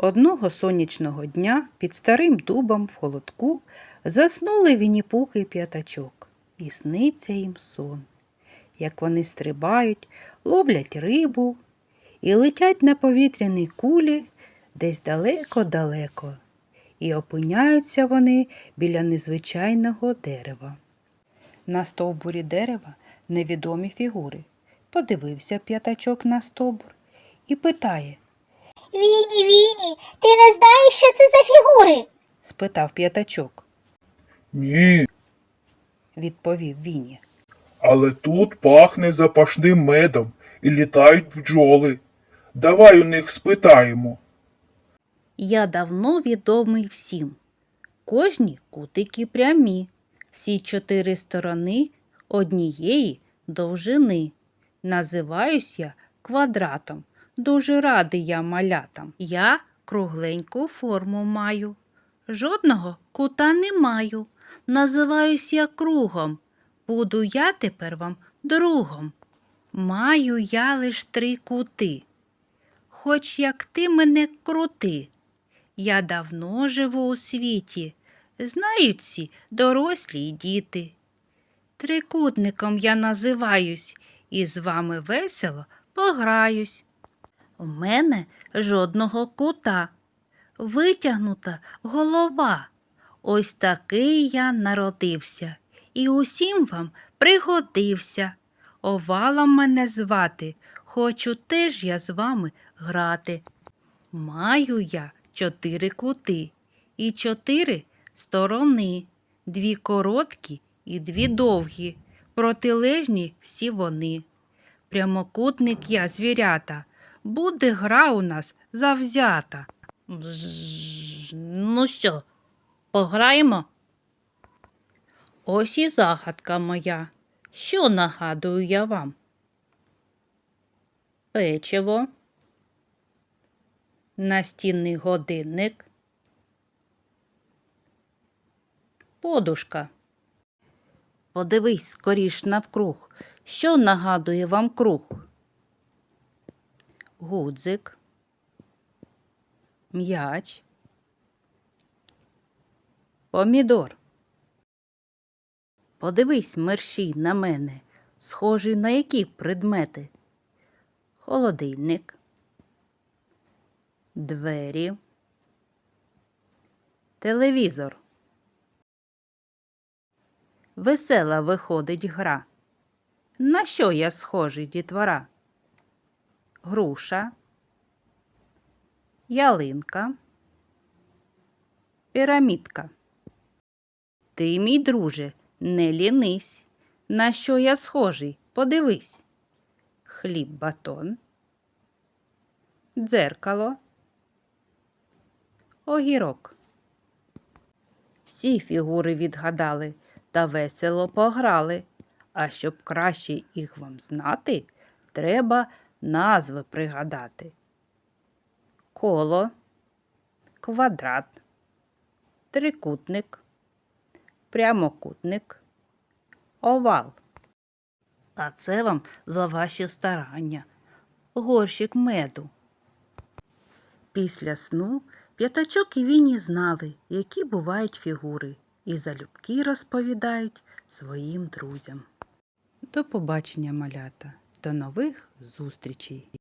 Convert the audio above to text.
Одного сонячного дня під старим дубом в холодку заснули Вінні-Пух і п'ятачок, і сниться їм сон, як вони стрибають, ловлять рибу і летять на повітряній кулі десь далеко-далеко, і опиняються вони біля незвичайного дерева. На стовбурі дерева невідомі фігури. Подивився п'ятачок на стовбур і питає, Віні, Віні, ти не знаєш, що це за фігури? спитав п'ятачок. Ні, Відповів Віні. але тут пахне запашним медом і літають бджоли. Давай у них спитаємо. Я давно відомий всім. Кожні кутики прямі, всі чотири сторони однієї довжини. Називаюсь я квадратом. Дуже радий я малятам. Я кругленьку форму маю. Жодного кута не маю. Називаюсь я кругом. Буду я тепер вам другом. Маю я лиш три кути. Хоч як ти мене крути. Я давно живу у світі, знають всі дорослі й діти. Трикутником я називаюсь і з вами весело пограюсь. У мене жодного кута, витягнута голова. Ось такий я народився, і усім вам пригодився. Овалом мене звати, хочу теж я з вами грати. Маю я чотири кути і чотири сторони, дві короткі і дві довгі, протилежні всі вони. Прямокутник я звірята, буде гра у нас завзята. Ну що, пограємо? Ось і загадка моя. Що нагадую я вам? Печиво настінний годинник, подушка. Подивись скоріш навкруг, що нагадує вам круг. Гудзик, м'яч, помідор. Подивись мерщій на мене, схожий на які предмети? Холодильник двері, телевізор. Весела виходить гра. На що я схожий дітвора? Груша, ялинка, пірамідка. Ти, мій друже, не лінись. На що я схожий? Подивись. Хліб батон, дзеркало огірок. Всі фігури відгадали та весело пограли. А щоб краще їх вам знати, треба назви пригадати. Коло, квадрат, трикутник, прямокутник, овал. А це вам за ваші старання. Горщик меду. Після сну П'ятачок і Віні знали, які бувають фігури, і залюбки розповідають своїм друзям. До побачення, малята, до нових зустрічей!